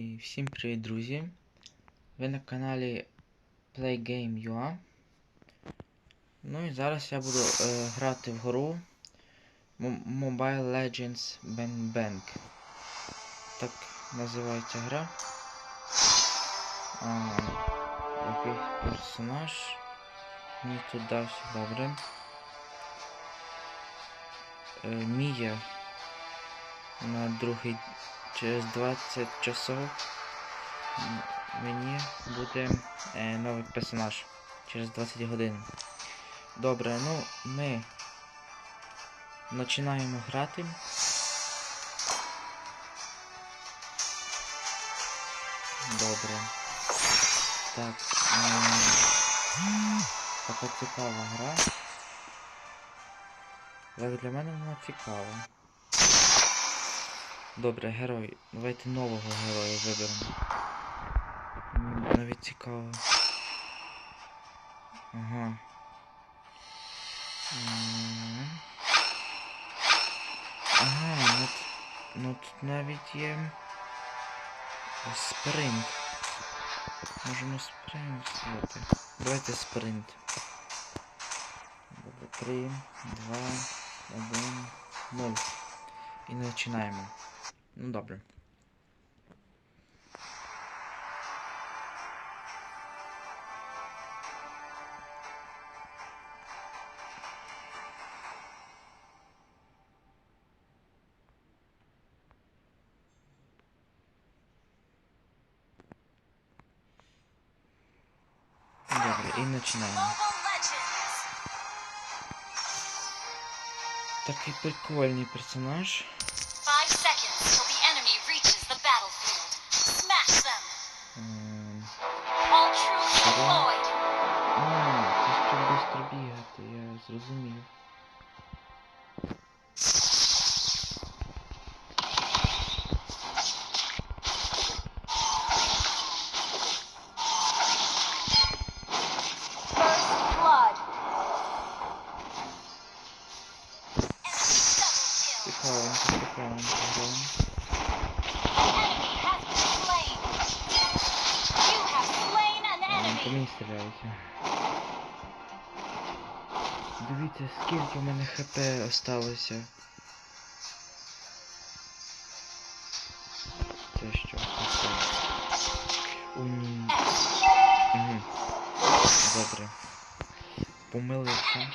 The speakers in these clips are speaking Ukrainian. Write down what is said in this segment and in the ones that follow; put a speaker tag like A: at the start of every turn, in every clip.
A: І всім привіт, друзі! Ви на каналі PlayGame.ua Ну і зараз я буду е, грати в гру Mobile Legends Bang Bang. Так називається гра. А, якийсь персонаж. Ні туди, все добре. Е, Мія на другий через 20 часов мені буде е, новий персонаж через 20 годин. Добре, ну ми починаємо грати. Добре. Так. ем, Така цікава гра. Як для мене вона цікава. Добре, герой. Давайте нового героя виберемо. Навіть цікаво. Ага. Ага, ну, ну тут навіть є спринт. Можемо спринт взяти. Давайте спринт. Добре, 3, 2, 1, 0. І починаємо. Ну добре. Добре, і починаємо. Такий прикольний персонаж. Бігати, я Дивіться, скільки в мене хп осталося. Це що? Це. Ум. Угу. Добре. Помилився.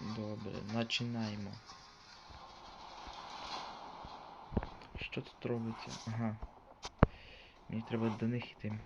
A: Добре, починаємо. Що тут робиться? Ага. Мені треба до них йти.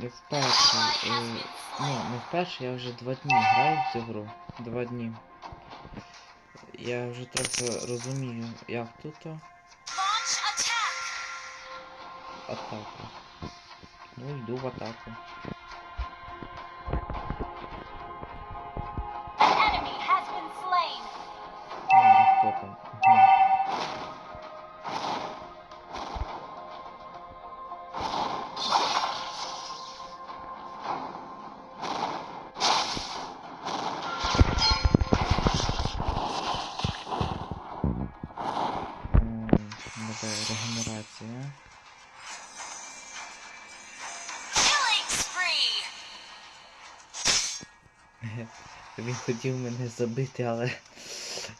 A: Я вперше. Е, ну, не вперше, я вже два дні граю в цю гру. Два дні. Я вже трохи розумію, як тут атака. Ну, йду в атаку. Він хотів мене забити, але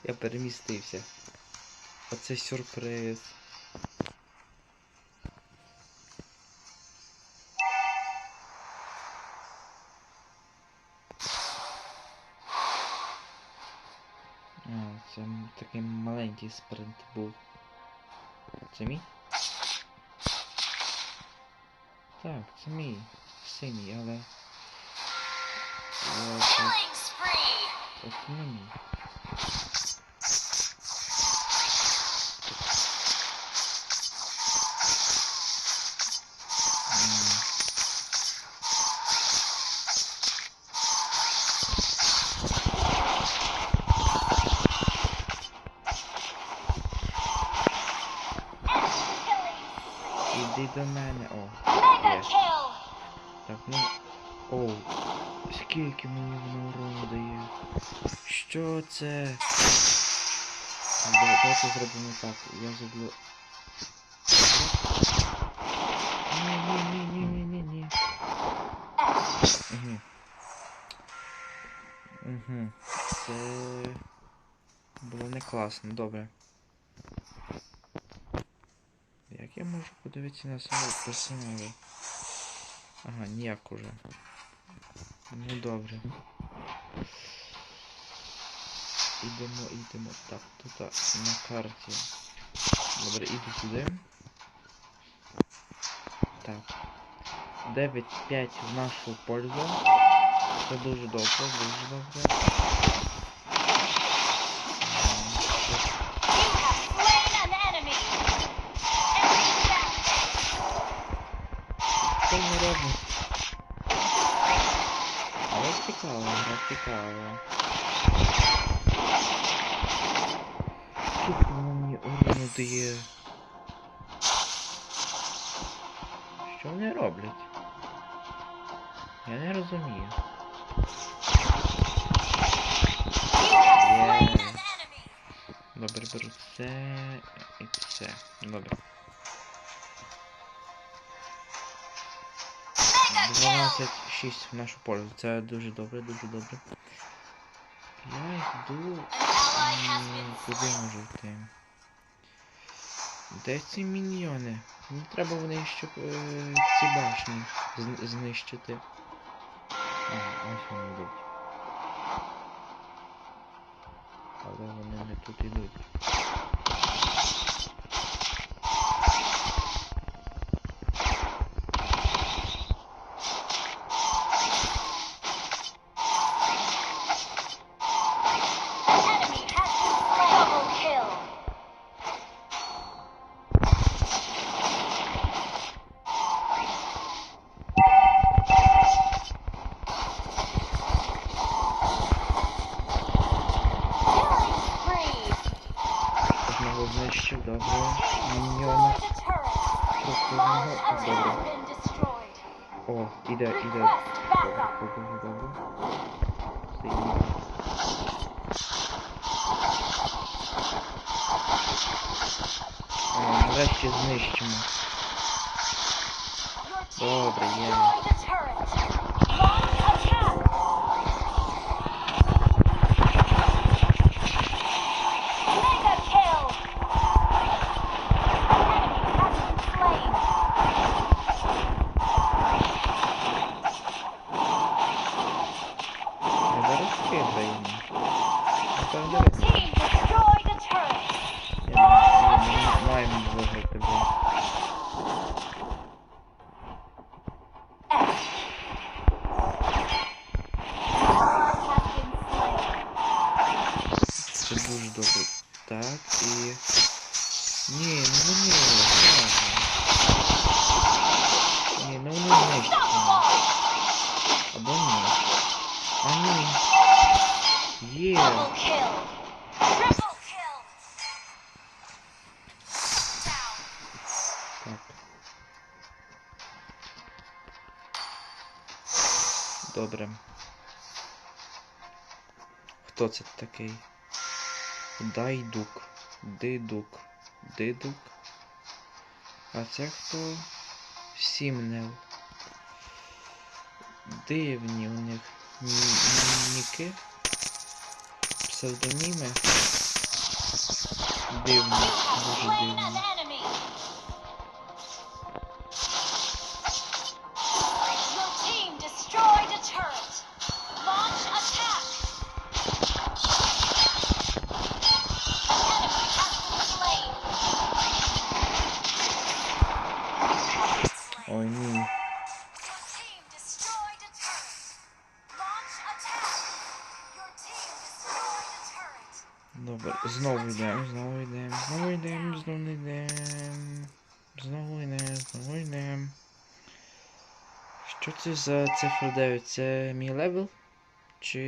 A: я перемістився. Оце сюрприз. А, це такий маленький спринт був. Це мій? Так, це мій синій, але. Я так
B: 어,
A: 분명히. Скільки мені воно урону дає? Що це? Да- Давайте зробимо так. Я зроблю. Ні, ні, ні, ні, ні, ні, ні. Угу. Угу. Це було не класно, добре. Як я можу подивитися на свого персонажа? Ага, ніяк уже. Ну добре. Ідемо, ідемо. Так, тут на карті. Добре, іду сюди. Так. 9-5 в нашу пользу. Це дуже добре, дуже добре. Але цікаво, гра цікава. Воно мені урону дає? Що вони роблять? Я не розумію. Добре, беру це і це. Добре. 12-6 в нашу пользу. Це дуже добре, дуже добре. Я йду. Куди можу йти? Де ці міньйони? Мені треба вони щоб е, ці башні знищити. Ага, ось вони йдуть. Але вони не тут йдуть. Одного знищив, добре.
B: Destroy
A: Міньйони.
B: the turret!
A: Просто
B: Launch
A: одного.
B: turret
A: Добре.
B: has been destroyed.
A: О, іде, іде.
B: Request
A: Добре,
B: backup.
A: це дуже добре. Стоїть. А, нарешті знищимо.
B: Your team
A: Добре, є.
B: Slain.
A: це дуже добре. Так, і... Ні, ну не можна. Ні, ну не знищимо. Або ні. А ні. Є.
B: Double kill. Triple kill. Down.
A: Так. Добре. Хто це такий? Дайдук. Дидук. Дидук. А це хто? Сімнел. Дивні у них ні- ні- ніки. Псевдоніми. Дивні, дуже дивні. Що це за цифра 9? Це мій левел? Чи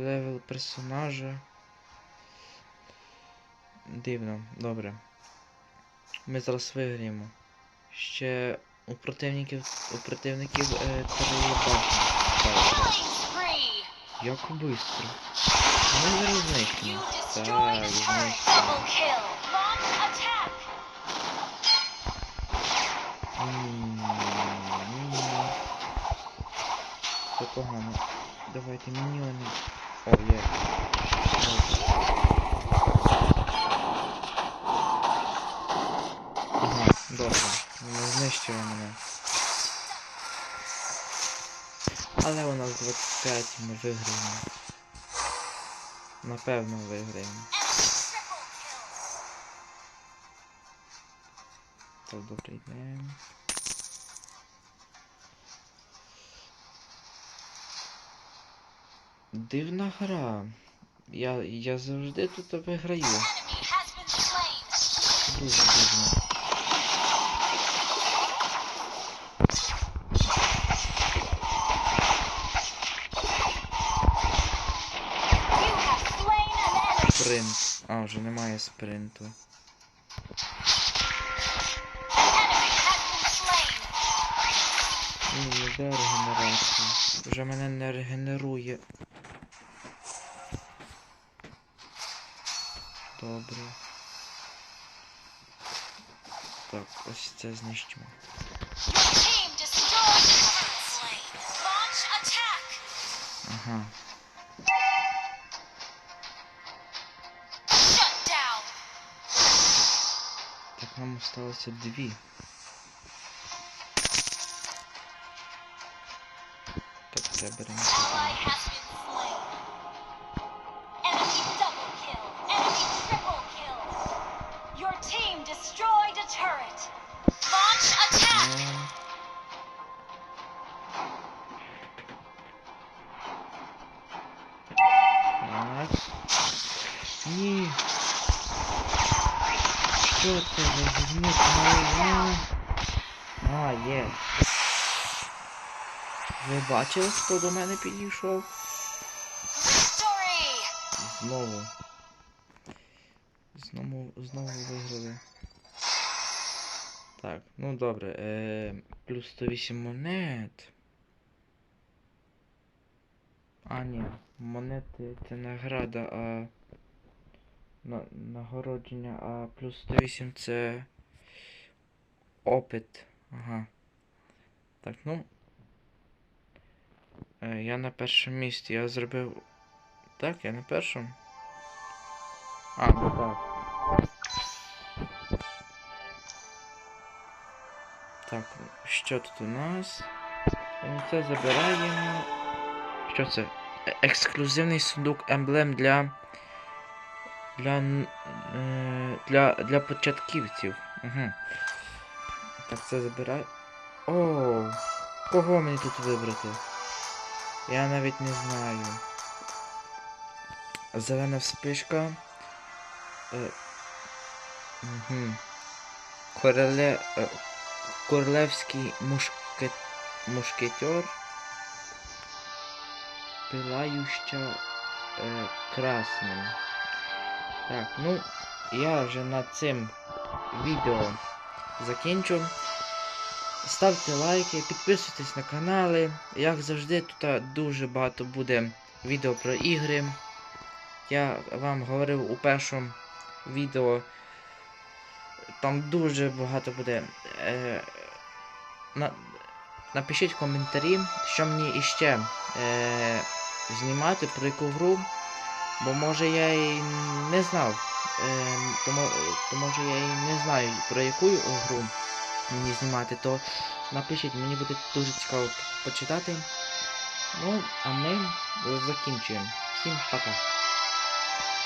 A: левел персонажа? Дивно, добре. Ми зараз виграємо. Ще у противників у противників е, три башні. Як быстро. Ми зараз знищимо. Так, знищимо. Погано. Давайте міньйони. О, є. Ага, добре. Не знищили мене. Але у нас 25 ми виграємо. Напевно виграємо. Так, добре, йдемо. Дивна гра. Я, я завжди тут виграю. Дуже дивно. Спринт. А, вже немає спринту. Ні, не де регенерація. Вже мене не регенерує. Добре. Так, ось це знищимо.
B: Your team destroyed a turret slain. Launch attack.
A: Ага.
B: Shut down.
A: Так нам осталося дві. Так, це беремо. Так. Ні. Що це за моя? А, є. Ви бачили, хто до мене підійшов? Знову. Знову, знову виграли. Так, ну добре. Е, плюс 108 монет. А, ні, монети це награда, а на, нагородження, а плюс 108 це опит. Ага. Так, ну. Е, я на першому місці. Я зробив. Так, я на першому. А, ну так. Так, що тут у нас? Це забираємо. Що це? Е- Ексклюзивний сундук емблем для. Для. Е, для, для початківців. Угу. Так, це забирай. О, кого мені тут вибрати? Я навіть не знаю. Зелена вспишка. Е, угу. Короле, е, королевський мушкет, мушкетер. Пилающа е, красним. Так, ну, я вже над цим відео закінчу. Ставте лайки, підписуйтесь на канали. Як завжди, тут дуже багато буде відео про ігри. Я вам говорив у першому відео. Там дуже багато буде. Е, на, напишіть в коментарі, що мені іще е, знімати, про яку гру. Бо може я і не знав. Тому, то може я і не знаю про яку гру мені знімати, то напишіть, мені буде дуже цікаво почитати. Ну, а ми закінчуємо. Всім пока.